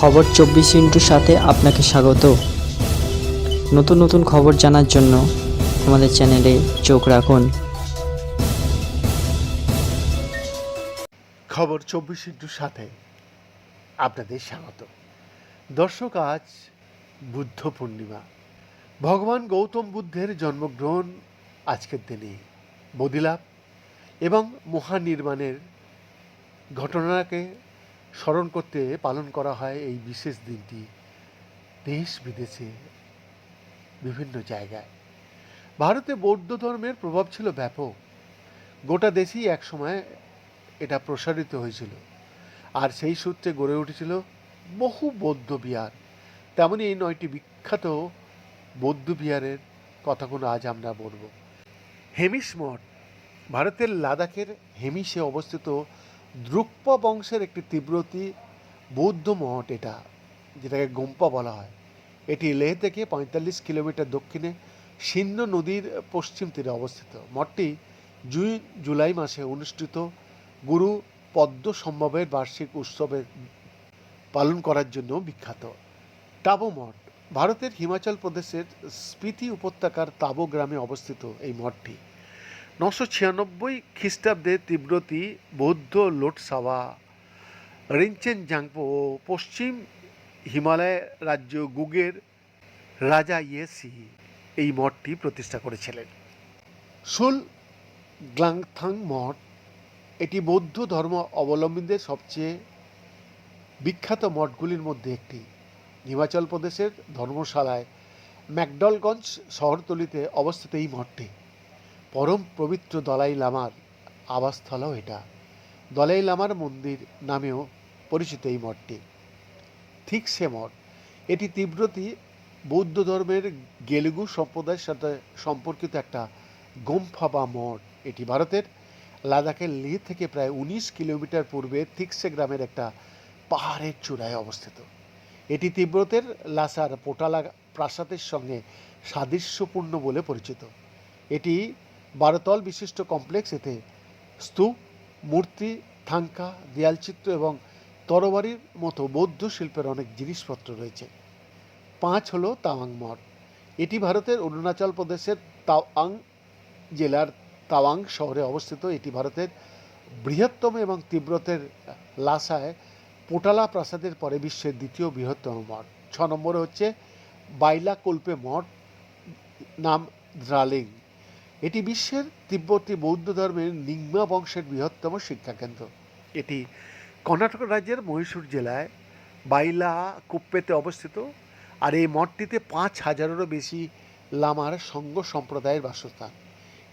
খবর চব্বিশ ইন্টুর সাথে আপনাকে স্বাগত। নতুন নতুন খবর জানার জন্য আমাদের চ্যানেলে চোখ রাখুন। খবর চব্বিশ ইন্টুর সাথে আপনাদের স্বাগত। দর্শক, আজ বুদ্ধ পূর্ণিমা। ভগবান গৌতম বুদ্ধের জন্মগ্রহণ আজকের দিনে বদিলাভ এবং মহানির্মাণের ঘটনাকে স্মরণ করতে পালন করা হয় এই বিশেষ দিনটি দেশ বিদেশে বিভিন্ন জায়গায়। ভারতে বৌদ্ধ ধর্মের প্রভাব ছিল ব্যাপক। গোটা দেশেই একসময় এটা প্রসারিত হয়েছিল। আর সেই সূত্রে গড়ে উঠেছিল বহু বৌদ্ধ বিহার। তেমনই এই নয়টি বিখ্যাত বৌদ্ধ বিহারের কথাগুলো আজ আমরা বলব। হেমিস মঠ, ভারতের লাদাখের হেমিসে অবস্থিত দ্রুকপা বংশের একটি তীব্রতি বৌদ্ধ মঠ এটা, যেটাকে গোম্পা বলা হয়। এটি লেহ থেকে পঁয়তাল্লিশ কিলোমিটার দক্ষিণে সিন্ধু নদীর পশ্চিম তীরে অবস্থিত। মঠটি জুন জুলাই মাসে অনুষ্ঠিত গুরু পদ্ম সম্ভবের বার্ষিক উৎসবের পালন করার জন্য বিখ্যাত। টাবো মঠ, ভারতের হিমাচল প্রদেশের স্পিতি উপত্যকার তাবো গ্রামে অবস্থিত এই মঠটি। নশো ছিয়ানব্বই খ্রিস্টাব্দে তিব্রতি বৌদ্ধ লোটসাওয়া রিনচেন জাংপো পশ্চিম হিমালয় রাজ্য গুগের রাজা ইয়েসি এই মঠটি প্রতিষ্ঠা করেছিলেন। সুল গ্লাংথাং মঠ, এটি বৌদ্ধ ধর্ম অবলম্বীদের সবচেয়ে বিখ্যাত মঠগুলির মধ্যে একটি। হিমাচল প্রদেশের ধর্মশালায় ম্যাকডলগঞ্জ শহরতলিতে অবস্থিত এই মঠটি। পরম পবিত্র দলাই লামার আবাসস্থলও এটা। দলাই লামার মন্দির নামেও পরিচিত এই মঠটি। ঠিক সে মঠ। এটি তীব্রতি বৌদ্ধ ধর্মের গেলুগু সম্প্রদায়ের সাথে সম্পর্কিত একটা গোম্ফা বা মঠ। এটি ভারতের লাদাখের লেহ থেকে প্রায় উনিশ কিলোমিটার পূর্বে থিকসে গ্রামের একটা পাহাড়ের চূড়ায় অবস্থিত। এটি তিব্বতের লাসার পোটালা প্রাসাদের সঙ্গে সাদৃশ্যপূর্ণ বলে পরিচিত। এটি বারোতল বিশিষ্ট কমপ্লেক্স এতে স্তূপ, মূর্তি, থাঙ্কা, দেয়ালচিত্র এবং তরবারির মতো বৌদ্ধ শিল্পের অনেক জিনিসপত্র রয়েছে। পাঁচ হলো তাওয়াং মঠ। এটি ভারতের অরুণাচল প্রদেশের তাওয়াং জেলার তাওয়াং শহরে অবস্থিত। এটি ভারতের বৃহত্তম এবং তিব্বতের লাসায় পোটালা প্রাসাদের পরে বিশ্বের দ্বিতীয় বৃহত্তম মঠ। ছ নম্বরে হচ্ছে বাইলা কল্পে মঠ, নাম দ্রালিং। এটি বিশ্বের তিব্বতী বৌদ্ধ ধর্মের নিংমা বংশের বৃহত্তম শিক্ষাকেন্দ্র। এটি কর্ণাটক রাজ্যের মহীশূর জেলায় বাইলা, কুপ্পেতে অবস্থিত আর এই মঠটিতে পাঁচ হাজারেরও বেশি লামার সঙ্গ সম্প্রদায়ের বাসস্থান।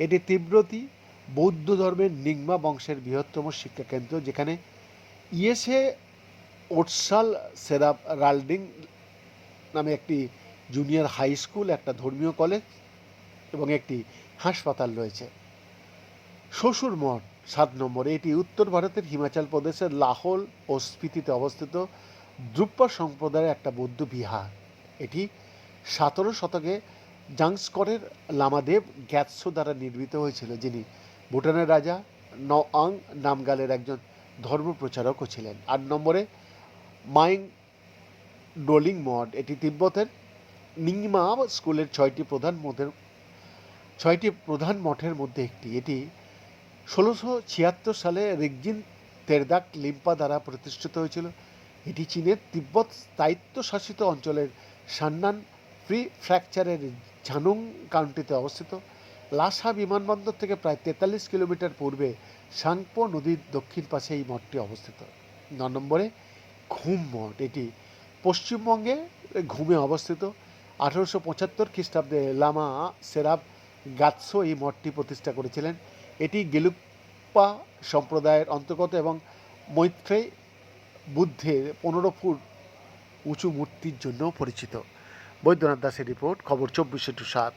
এটি তিব্রতি বৌদ্ধ ধর্মের নিংমা বংশের বৃহত্তম শিক্ষাকেন্দ্র, যেখানে ইয়েসে ওটসাল সেরাপ রাল্ডিং নামে একটি জুনিয়র হাই স্কুল, একটা ধর্মীয় কলেজ এবং একটি হাসপাতাল রয়েছে। শ্বশুর মঠ, সাত নম্বরে। এটি উত্তর ভারতের হিমাচল প্রদেশের লাহোল ও স্পিতিতে অবস্থিত দ্রুপ্পা সম্প্রদায়ের একটা বৌদ্ধ বিহার। এটি সতেরো শতকে জাংস্করের লামাদেব গ্যাৎসো দ্বারা নির্মিত হয়েছিল, যিনি ভুটানের রাজা নআং নামগালের একজন ধর্মপ্রচারকও ছিলেন। আট নম্বরে মাইং ডোলিং মঠ। এটি তিব্বতের নিংমা স্কুলের ছয়টি প্রধান মঠের ছয়টি প্রধান মঠের মধ্যে একটি। এটি ষোলোশো ছিয়াত্তর সালে রিগজিন তেরদাক লিম্পা দ্বারা প্রতিষ্ঠিত হয়েছিল। এটি চীনের তিব্বত স্থায়িত্বশাসিত অঞ্চলের সান্নান ফ্রি ফ্র্যাকচারের ঝানুং কাউন্টিতে অবস্থিত। লাসা বিমানবন্দর থেকে প্রায় তেতাল্লিশ কিলোমিটার পূর্বে সাংপো নদীর দক্ষিণ পাশে এই মঠটি অবস্থিত। ন নম্বরে ঘুম মঠ। এটি পশ্চিমবঙ্গে ঘুমে অবস্থিত। আঠেরোশো পঁচাত্তর খ্রিস্টাব্দে লামা সেরাব গাৎসো এই মঠটি প্রতিষ্ঠা করেছিলেন। এটি গেলুপ্পা সম্প্রদায়ের অন্তর্গত এবং মৈত্রে বুদ্ধের পনেরো ফুট উঁচু মূর্তির জন্য পরিচিত। বৈদ্যনাথ দাসের রিপোর্ট, খবর চব্বিশে টু সাত।